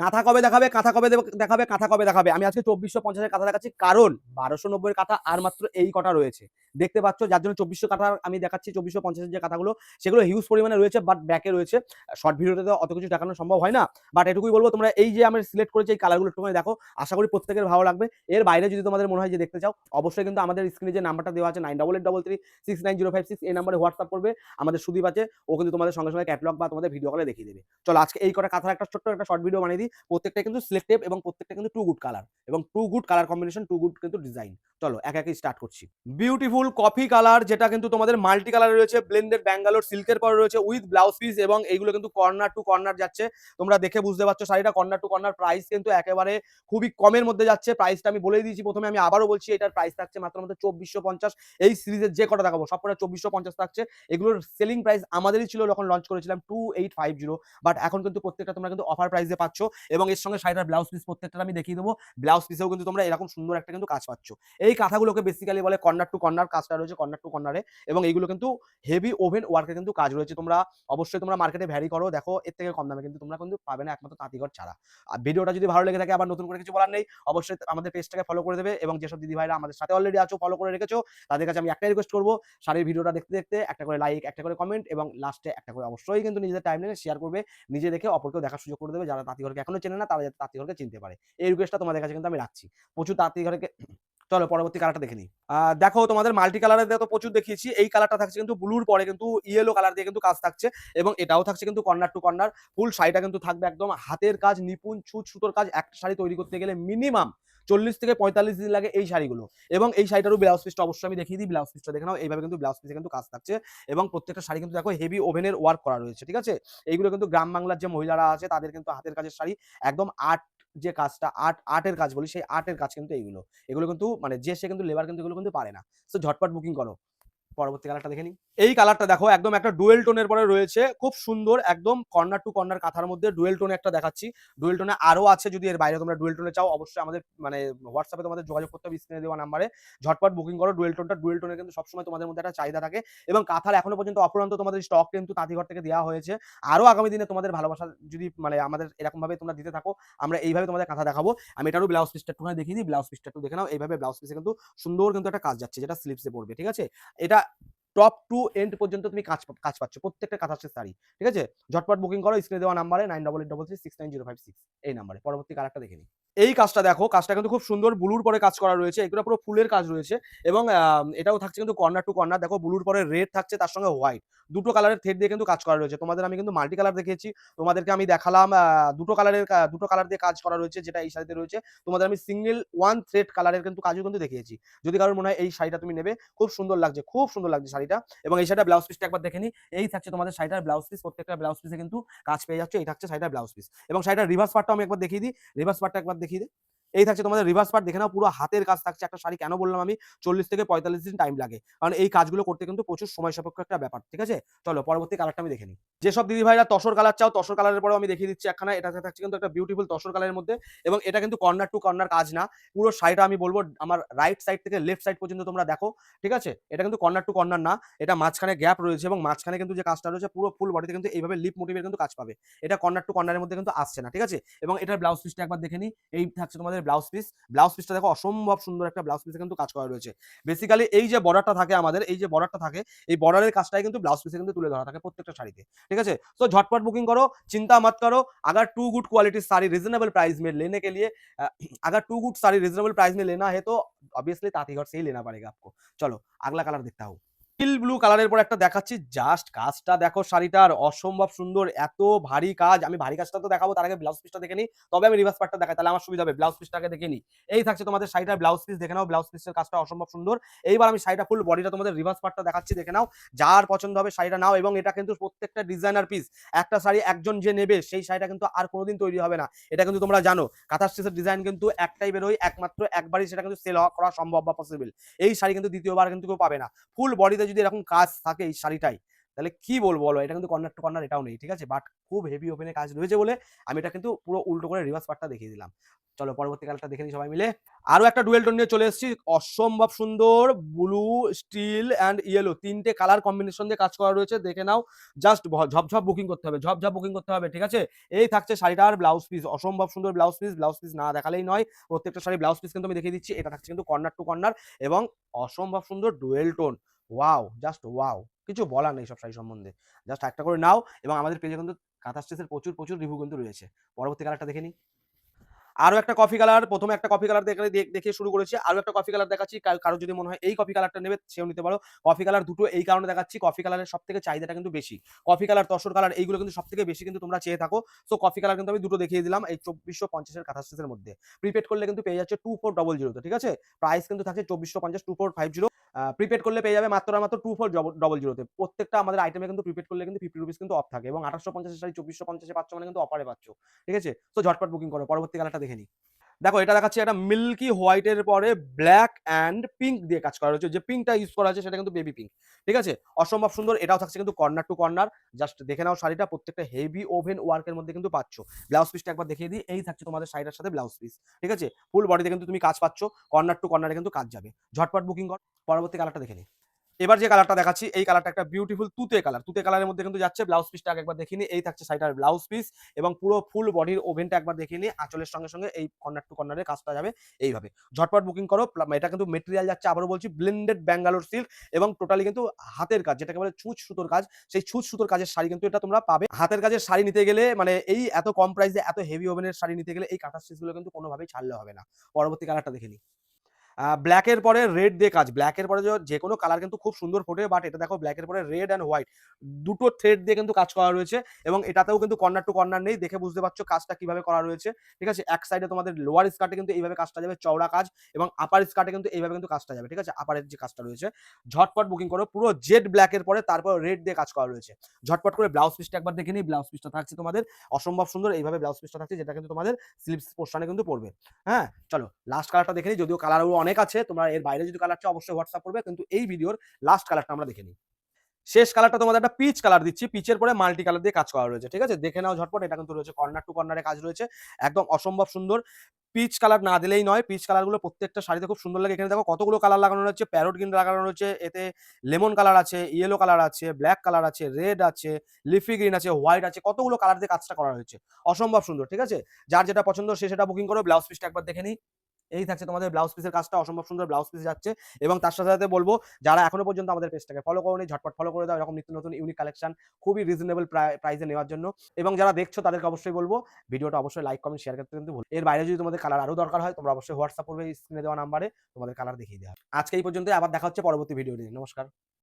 কাঁথা কবে দেখাবে, কাঁথা কবে দেখাবে, কাঁথা কবে দেখাবে? আমি আজকে চব্বিশশো পঞ্চাশের কাঁথা দেখাচ্ছি, কারণ বারোশো নব্বই কাঁথা আর মাত্র এই কটা রয়েছে। দেখতে পাচ্ছ, যার জন্য চব্বিশশো কাঁথা আমি দেখাচ্ছি, চব্বিশশো পঞ্চাশের যে কাঁথাগুলো, সেগুলো হিউজ পরিমাণে রয়েছে বাট ব্যাকে রয়েছে। শর্ট ভিডিওতে তো অত কিছু দেখানো সম্ভব হয় না বাট এটুকুই বলব, তোমরা এই যে আমি সিলেক্ট করেছি, এই কালারগুলো একটুখানি দেখো, আশা করি প্রত্যেকের ভালো লাগবে। এর বাইরে যদি তোমাদের মনে হয় যে দেখতে চাও, অবশ্যই কিন্তু আমাদের স্ক্রিনে যে নাম্বারটা দেওয়া আছে nine double eight double three six nine zero five six এই নাম্বারে হোয়াটসঅ্যাপ করবে, আমাদের সুদীপ আছে, ও কিন্তু তোমাদের সঙ্গে সঙ্গে ক্যাটলগ বা তোমাদের ভিডিও কলে দেখিয়ে দেবে। চলো, আজকে এই কটা কাঁথার একটা ছোট্ট একটা শর্ট ভিডিও বানিয়ে দিই। প্রত্যেকটা কিন্তু সিলেক্টিভ এবং প্রত্যেকটা কিন্তু টু গুড কালার এবং too good colour combination too good কিন্তু ডিজাইন চলো, এক একে স্টার্ট করছি। বিউটিফুল কফি কালার যেটা কিন্তু তোমাদের মাল্টি কালার রয়েছে ব্লেন্ডেড ব্যাঙ্গালোর সিল্কের পরে রয়েছে উইথ ব্লাউজ পিস এবং এইগুলো কিন্তু কর্নার টু কর্নার যাচ্ছে। তোমরা দেখে বুঝতে পারছ শাড়িটা কর্নার টু কর্নার প্রাইস কিন্তু একেবারে খুবই কমের মধ্যে যাচ্ছে। প্রাইসটা আমি বলে দিয়েছি প্রথমে, আমি আবারও বলছি, এটার প্রাইস থাকছে মাত্র মাত্র চব্বিশশো পঞ্চাশ। এই সিরিজের যে কটা দেখাবো সব কটা চব্বিশশো পঞ্চাশ থাকছে। এগুলোর সেলিং প্রাইস আমাদেরই ছিল যখন লঞ্চ করেছিলাম two eight five zero but এখন কিন্তু প্রত্যেকটা তোমরা কিন্তু অফার প্রাইসে পাচ্ছ। এবং এর সঙ্গে শাড়িটার ব্লাউজ পিস প্রত্যেকটা আমি দেখিয়ে দেবো। ব্লাউজ পিসেও কিন্তু তোমরা এরকম সুন্দর একটা কিন্তু কাজ পাচ্ছ। এই কাঁথাগুলোকে বেসিক্যালি বলে কর্নার টু কর্নার কাজটা রয়েছে কর্নার টু কর্নারে এবং এইগুলো কিন্তু হেভি ওভেন ওয়ার্কের কিন্তু কাজ রয়েছে। তোমরা অবশ্যই তোমরা মার্কেটে ভ্যারি করো। দেখো, এর থেকে কম দামে কিন্তু তোমরা কিন্তু পাবে না একমাত্র তাঁতিঘর ছাড়া। আর ভিডিওটা যদি ভালো লেগে থাকে, আবার নতুন করে কিছু বলার নেই, অবশ্যই আমাদের পেজটাকে ফলো করে দেবে এবং যেসব দিদি ভাইরা আমাদের সাথে অলরেডি আছো ফলো করে রেখেছো, তাদের কাছে আমি একটাই রিকোয়েস্ট করব, শাড়ির ভিডিওটা দেখতে দেখতে একটা করে লাইক একটা করে কমেন্ট এবং লাস্টে একটা করে অবশ্যই কিন্তু নিজেদের টাইম নিয়ে শেয়ার করবে। নিজে দেখে অপরকেও দেখার সুযোগ করে দেবে, যারা তাঁতিঘরকে এখনও চেনে না, তারা যাতে তাঁতিঘরকে চিনতে পারে। এই রিকোয়েস্টটা তোমাদের কাছে কিন্তু আমি রাখছি। প্রচুর তাঁতিঘরকে চলো পরবর্তী কালারটা দেখে নিই। দেখো তোমাদের মাল্টি কালারের তো প্রচুর দেখিয়েছি। এই কালারটা থাকছে কিন্তু ব্লুর পরে কিন্তু ইয়েলো কালার দিয়ে কিন্তু কাজ থাকছে এবং এটাও থাকছে কিন্তু কর্নার টু কর্নার ফুল শাড়িটা কিন্তু থাকবে একদম হাতের কাজ, নিপুণ ছুট সুতোর কাজ একটা শাড়ি তৈরি করতে গেলে মিনিমাম চল্লিশ থেকে পঁয়তাল্লিশ দিন লাগে এই শাড়িগুলো। এবং এই শাড়িটারও ব্লাউজ পিসটা অবশ্যই আমি দেখিয়ে দিই ব্লাউজ পিসটা দেখে নাও। এইভাবে কিন্তু ব্লাউজ পিসে কিন্তু কাজ থাকছে এবং প্রত্যেকটা শাড়ি কিন্তু দেখো হেভি ওভেনের ওয়ার্ক করা রয়েছে, ঠিক আছে? এইগুলো কিন্তু গ্রাম বাংলার যে মহিলারা আছে তাদের কিন্তু হাতের কাজের শাড়ি একদম আর্ট যে কাজটা আর্ট আর্টের কাজ বলি, সেই আর্টের কাজ কিন্তু এইগুলো। এগুলো কিন্তু মানে যে সে কিন্তু লেবার কিন্তু এগুলো কিন্তু পারে না। সো ঝটপট বুকিং করো। পরবর্তী কালারটা দেখে নিই। এই কালারটা দেখো, একদম একটা ডুয়েল টোনের পরে রয়েছে। খুব সুন্দর একদম কর্নার টু কর্নার কাঁথার মধ্যে ডুয়েল টোনে একটা দেখাচ্ছি। ডুয়েল টোনে আরও আছে যদি এর বাইরে তোমরা ডুয়েল টোনে চাও, অবশ্যই আমাদের মানে হোয়াটসঅ্যাপে তোমাদের যোগাযোগ করতে হবে স্ক্রিনে দেওয়া নাম্বারে ঝটপট বুকিং করো ডুয়েল টোনটা ডুয়েল টোনের কিন্তু সবসময় তোমাদের মধ্যে একটা চাহিদা থাকে। এবং কাঁথার এখনও পর্যন্ত অপরান্ত তোমাদের স্টক কিন্তু তাঁতিঘর থেকে দেওয়া হয়েছে। আরও আগামী দিনে তোমাদের ভালোবাসা যদি মানে আমাদের এরকমভাবে তোমরা দিতে থাকো, আমরা এইভাবে তোমাদের কাঁথা দেখাবো। আমি এটারও ব্লাউজ পিসটা একটুখানি দেখিয়ে দিই ব্লাউজ পিসটা একটু দেখে নাও। এইভাবে ব্লাউজ পিসে কিন্তু সুন্দর কিন্তু একটা কাজ যাচ্ছে, যেটা স্লিপসে পড়বে, ঠিক আছে? এটা টপ টু এন্ড পর্যন্ত তুমি কাজ কাজ পাচ্ছ। প্রত্যেকটা কাজ আছে শাড়ি ঠিক আছে? ঝটপট বুকিং করো স্ক্রিনে দেওয়া নাম্বারে nine double eight double three six nine zero five six এই নাম্বারে পরবর্তী কালারটা দেখে নিই। এই কাজটা দেখো, কাজটা কিন্তু খুব সুন্দর ব্লুর পরে কাজ করা রয়েছে, এগুলো পুরো ফুলের কাজ রয়েছে এবং এটাও থাকছে কিন্তু কর্নার টু কর্নার, দেখো ব্লুর পরে রেড থাকছে, তার সঙ্গে হোয়াইট। দুটো কালারের থ্রেড দিয়ে কিন্তু কাজ করা রয়েছে। তোমাদের আমি কিন্তু মাল্টি কালার দেখিয়েছি, তোমাদেরকে আমি দেখালাম দুটো কালারের দুটো কালার দিয়ে কাজ করা রয়েছে, যেটা এই শাড়িতে রয়েছে। তোমাদের আমি সিঙ্গেল ওয়ান থ্রেড কালারের কিন্তু কাজও কিন্তু দেখিয়েছি। যদি কারোর মনে হয় এই শাড়িটা তুমি নেবে, খুব সুন্দর লাগছে, খুব সুন্দর লাগছে শাড়িটা। এবং এই শাড়িটা ব্লাউজ পিসটা একবার দেখে নিই, এই থাকছে তোমাদের শাড়িটার ব্লাউজ পিস, প্রত্যেকটা ব্লাউজ পিসে কিন্তু কাজ পেয়ে যাচ্ছে, এই থাকছে শাড়িটার ব্লাউজ পিস। এবং শাড়িটার রিভার্স পার্টটা আমি একবার দেখিয়ে দিই, রিভার্স পার্টটা একবার দেখিয়ে দিই এই থাকছে তোমাদের রিভার্স পার্ট দেখে নাও, পুরো হাতের কাজ থাকছে। একটা শাড়ি কেন বললাম আমি? চল্লিশ থেকে পঁয়তাল্লিশ দিন টাইম লাগে। কারণ এই কাজগুলো করতে কিন্তু প্রচুর সময় সাপেক্ষ একটা ব্যাপার, ঠিক আছে? চলো, পরবর্তী কালারটা আমি দেখে নিই। যেসব দিদি ভাইরা তসর কালার চাও, তসর কালারের পরেও আমি দেখিয়ে দিচ্ছি একখানা। এটা থাকছে কিন্তু একটা বিউটিফুল তসর কালারের মধ্যে এবং এটা কিন্তু কর্নার টু কর্নার কাজ না। পুরো শাড়িটা আমি বলব, আমার রাইট সাইড থেকে লেফট সাইড পর্যন্ত তোমরা দেখো, ঠিক আছে? এটা কিন্তু কর্নার টু কর্নার না। এটা মাঝখানে গ্যাপ রয়েছে এবং মাঝখানে কিন্তু যে কাজটা রয়েছে, পুরো ফুল বডিতে কিন্তু এইভাবে লিপ মোটিভের কিন্তু কাজ পাবে। এটা কর্নার টু কর্নারের মধ্যে কিন্তু আসছে না, ঠিক আছে? এবং এটার ব্লাউজ পিসটা একবার দেখে নিই। এই থাকছে তোমাদের ব্লাউজ পিস ব্লাউজ পিসটা দেখো অসম্ভব সুন্দর একটা ব্লাউজ পিসে কিন্তু কাজ করা রয়েছে বেসিক্যালি এই যে বর্ডারটা থাকে আমাদের এই যে বর্ডারটা থাকে এই বর্ডারের কাজটাই কিন্তু ব্লাউজ পিসে কিন্তু তুলে ধরা থাকে প্রত্যেকটা শাড়িতে ठीक है तो झटपट बुकिंग करो चिंता मत करो अगर too good quality sari reasonable price में लेने के लिए अ, अगर too good sari reasonable price में लेना है तो ऑब्वियसली तातीगढ़ से ही लेना पड़ेगा आपको चलो अगला कलर देखता हूँ নীল ব্লু কালারের পর একটা দেখাচ্ছি। জাস্ট কাজটা দেখো শাড়িটার অসম্ভব সুন্দর, এত ভারী কাজ। আমি ভারী কাজটা তো দেখাবো, তার আগে ব্লাউজ পিসটা দেখে নিই। তবে আমি রিভার্স পার্টটা দেখাই, তাহলে আমার সুবিধা হবে। ব্লাউজ পিসটাকে দেখে নিই। এই থাকছে তোমাদের শাড়িটার ব্লাউজ পিস দেখে নাও ব্লাউজ পিসের কাজটা অসম্ভব সুন্দর। এইবার আমি শাড়িটা ফুল বডিটা তোমাদের রিভার্স পার্টটা দেখাচ্ছি, দেখে নাও। যার পছন্দ হবে শাড়িটা নাও, এবং এটা কিন্তু প্রত্যেকটা ডিজাইনার পিস একটা শাড়ি একজন যে নেবে, সেই শাড়িটা কিন্তু আর কোনোদিন তৈরি হবে না। এটা কিন্তু তোমরা জানো কাঁথা স্টিচের ডিজাইন কিন্তু একটাই বেরোয়, একমাত্র একবারই সেটা কিন্তু সেল করা সম্ভব বা পসিবল এই শাড়ি কিন্তু দ্বিতীয়বার কিন্তু কেউ পাবে না। ফুল বডিতে যদি এরকম কাজ থাকে এই শাড়িটাই, তাহলে কি বলব বলো? এটা কিন্তু কর্নার টু কর্নার এটাও নেই, ঠিক আছে? বাট খুব হেভি ওপেনে কাজ রয়েছে বলে আমি এটা কিন্তু পুরো উল্টো করে রিভার্স পার্টটা দেখিয়ে দিলাম। চলো পরবর্তী কালারটা দেখে নিই সবাই মিলে। আরও একটা ডুয়েল টোন নিয়ে চলে এসেছি, অসম্ভব সুন্দর ব্লু স্টিল অ্যান্ড ইয়েলো তিনটে কালার কম্বিনেশন দিয়ে কাজ করা রয়েছে, দেখে নাও। জাস্ট ঝপঝপ বুকিং করতে হবে, ঝপঝপ বুকিং করতে হবে, ঠিক আছে? এই থাকছে শাড়িটার ব্লাউজ পিস অসম্ভব সুন্দর ব্লাউজ পিস ব্লাউজ পিস না দেখালেই নয়, প্রত্যেকটা শাড়ি ব্লাউজ পিস কিন্তু আমি দেখিয়ে দিচ্ছি, এটা থাকছে কিন্তু কর্নার টু কর্নার এবং অসম্ভব সুন্দর dual tone wow just wow কিছু বলার নেই সব শাড়ি সম্বন্ধে। জাস্ট একটা করে নাও এবং আমাদের পেজে কিন্তু কাঁথা স্টেসের প্রচুর প্রচুর রিভিউ কিন্তু রয়েছে। পরবর্তী কালারটা দেখে নিই। আরও একটা কফি কালার প্রথমে একটা কফি কালার দেখে, দেখ- শুরু করেছি। আরও একটা কফি কালার দেখাচ্ছি। কার- যদি মনে হয় এই কফি কালারটা নেবে, সেও নিতে পারো। কফি কালার দুটো এই কারণে দেখাচ্ছি। কফি কালারের সব থেকে চাহিদাটা কিন্তু বেশি। কফি কালার তসর কালার এইগুলো কিন্তু সব থেকে বেশি কিন্তু তোমরা চেয়ে থাকো। সো কফি কালার কিন্তু আমি দুটো দেখিয়ে দিলাম এই চব্বিশশো পঞ্চাশের কাঁথা স্টেসের মধ্যে। প্রিপেড করলে কিন্তু পেয়ে যাচ্ছে টু ফোর ডবল জিরোতে ঠিক আছে? প্রাইস কিন্তু থাকছে চব্বিশশো পঞ্চাশ two four five zero prepaid করলে পেয়ে যাবে মাত্র মাত্র টু ফোর ডবল জিরোতে প্রত্যেকটা আমাদের আইটেমে কিন্তু প্রিপেড করলে কিন্তু ফিফটি রুপিস কিন্তু অফ থাকে এবং আঠাশশো পঞ্চাশের সাড়ে চব্বিশশো পঞ্চাশে পাচ্ছ মানে কিন্তু অফারে পাচ্ছ। ঠিক আছে? তো ঝটপট বুকিং করো, পরবর্তী কালারটা দেখে নিই। দেখো, এটা দেখাচ্ছে একটা মিল্কি হোয়াইটের পরে ব্ল্যাক অ্যান্ড পিঙ্ক দিয়ে কাজ করা রয়েছে। যে পিঙ্কটা ইউজ করা আছে, সেটা কিন্তু বেবি পিঙ্ক ঠিক আছে? অসম্ভব সুন্দর, এটাও থাকছে কিন্তু কর্নার টু কর্নার জাস্ট দেখে নাও শাড়িটা, প্রত্যেকটা হেভি ওভেন ওয়ার্কের মধ্যে কিন্তু পাচ্ছ। ব্লাউজ পিসটা একবার দেখিয়ে দিই, এই থাকছে তোমাদের শাড়িটার সাথে ব্লাউজ পিস ঠিক আছে? ফুল বডিতে কিন্তু তুমি কাজ পাচ্ছ কর্নার টু কর্নারে কিন্তু কাজ যাবে। ঝটপট বুকিং কর, পরবর্তী কালারটা দেখে নিই। এবার যে কালারটা দেখাচ্ছি, এই কালারটা একটা বিউটিফুল তুতে কালার তুতে কালারের মধ্যে কিন্তু যাচ্ছে ব্লাউজ পিসটা একবার দেখিয়ে নিই এই থাকছে শাড়িটার ব্লাউজ পিস এবং পুরো ফুল বডির ওভেনটা একবার দেখিয়ে নিই, আঁচলের সঙ্গে সঙ্গে এই কর্নার টু কর্নারের কাজটা যাবে এইভাবে। ঝটপট বুকিং করো এটা কিন্তু মেটেরিয়াল যাচ্ছে, আবারও বলছি ব্লেন্ডেড ব্যাঙ্গালোর সিল্ক এবং টোটালি কিন্তু হাতের কাজ, যেটাকে বলে ছুঁচ সুতোর কাজ, সেই ছুঁচ সুতোর কাজের শাড়ি কিন্তু এটা তোমরা পাবে। হাতের কাজের শাড়ি নিতে গেলে মানে এই এত কম প্রাইসে এত হেভি ওভেনের শাড়ি নিতে গেলে এই কাঁথা স্টিচগুলো কিন্তু কোনোভাবেই ছাড়লে হবে না। পরবর্তী কালারটা দেখে নিই। ব্ল্যাকের পরে রেড দিয়ে কাজ। ব্ল্যাকের পরে যে- কোনো কালার কিন্তু খুব সুন্দর ফোটে বাট এটা দেখো ব্ল্যাকের পরে রেড অ্যান্ড হোয়াইট দুটো থ্রেড দিয়ে কিন্তু কাজ করা রয়েছে, এবং এটাতেও কিন্তু কর্নার টু কর্নার নেই। দেখে বুঝতে পারছ কাজটা কীভাবে করা রয়েছে। ঠিক আছে? এক সাইডে তোমাদের লোয়ার স্কার্টে কিন্তু এইভাবে কাজটা যাবে, চওড়া কাজ, এবং আপার স্কার্টে কিন্তু এইভাবে কিন্তু কাজটা যাবে। ঠিক আছে? আপারের যে কাজটা রয়েছে, ঝটপট বুকিং করো। পুরো জেড ব্ল্যাকের পরে তারপর রেড দিয়ে কাজ করা রয়েছে। ঝটপট করে ব্লাউজ পিসটা একবার দেখে নিই। ব্লাউজ পিসটা থাকছে তোমাদের অসম্ভব সুন্দর। এইভাবে ব্লাউজ পিসটা থাকছে, যেটা কিন্তু তোমাদের স্লিপস পোর্শনে কিন্তু পড়বে। হ্যাঁ? চলো লাস্ট কালারটা দেখে নিই, যদিও কালারগুলো অনেক আছে, তোমরা এর বাইরে যদি কালার চাও অবশ্যই হোয়াটসঅ্যাপ করবে, কিন্তু এই ভিডিওর লাস্ট কালারটা আমরা দেখে নিই। শেষ কালারটা তোমাদের একটা পিচ কালার দিচ্ছি পিচের পরে মাল্টি কালার দিয়ে কাজ করা রয়েছে, ঠিক আছে? দেখে নাও ঝটপট, এটা কিন্তু রয়েছে কর্নার টু কর্নারে কাজ রয়েছে, একদম অসম্ভব সুন্দর। পিচ কালার না দিলেই নয় পিচ কালারগুলো প্রত্যেকটা শাড়িতে খুব সুন্দর লাগে। এখানে দেখো কতগুলো কালার লাগানো রয়েছে প্যারোট গ্রিন লাগানো রয়েছে, এতে লেমন কালার আছে ইয়েলো কালার আছে ব্ল্যাক কালার আছে রেড আছে লিফি গ্রিন আছে হোয়াইট আছে, কতগুলো কালার দিয়ে কাজটা করা হয়েছে। অসম্ভব সুন্দর, ঠিক আছে? যার যেটা পছন্দ সে সেটা বুকিং করো ব্লাউজ পিসটা একবার দেখে নিই। এই থাকছে তোমাদের ব্লাউজ পিসের কাজটা, অসম্ভব সুন্দর ব্লাউজ পিস যাচ্ছে। এবং তার সাথে সাথে বলব, যারা এখনও পর্যন্ত আমাদের পেজটাকে ফলো করোনি, ঝটপট ফলো করে দাও, এরকম নিত্য নতুন ইউনিক কালেকশন খুবই রিজনেবল প্রাইসে নেওয়ার জন্য। এবং যারা দেখছ, তাদেরকে অবশ্যই বলব, ভিডিওটা অবশ্যই লাইক কমেন্ট শেয়ার করতে কিন্তু ভুল এর বাইরে যদি তোমাদের কালার আরও দরকার হয়, তোমরা অবশ্যই হোয়াটসঅ্যাপ করবে স্ক্রিনে দেওয়া নাম্বারে তোমাদের কালার দেখিয়ে দেওয়া। আজকে এই পর্যন্ত আবার দেখা হচ্ছে পরবর্তী ভিডিও নিয়ে। নমস্কার।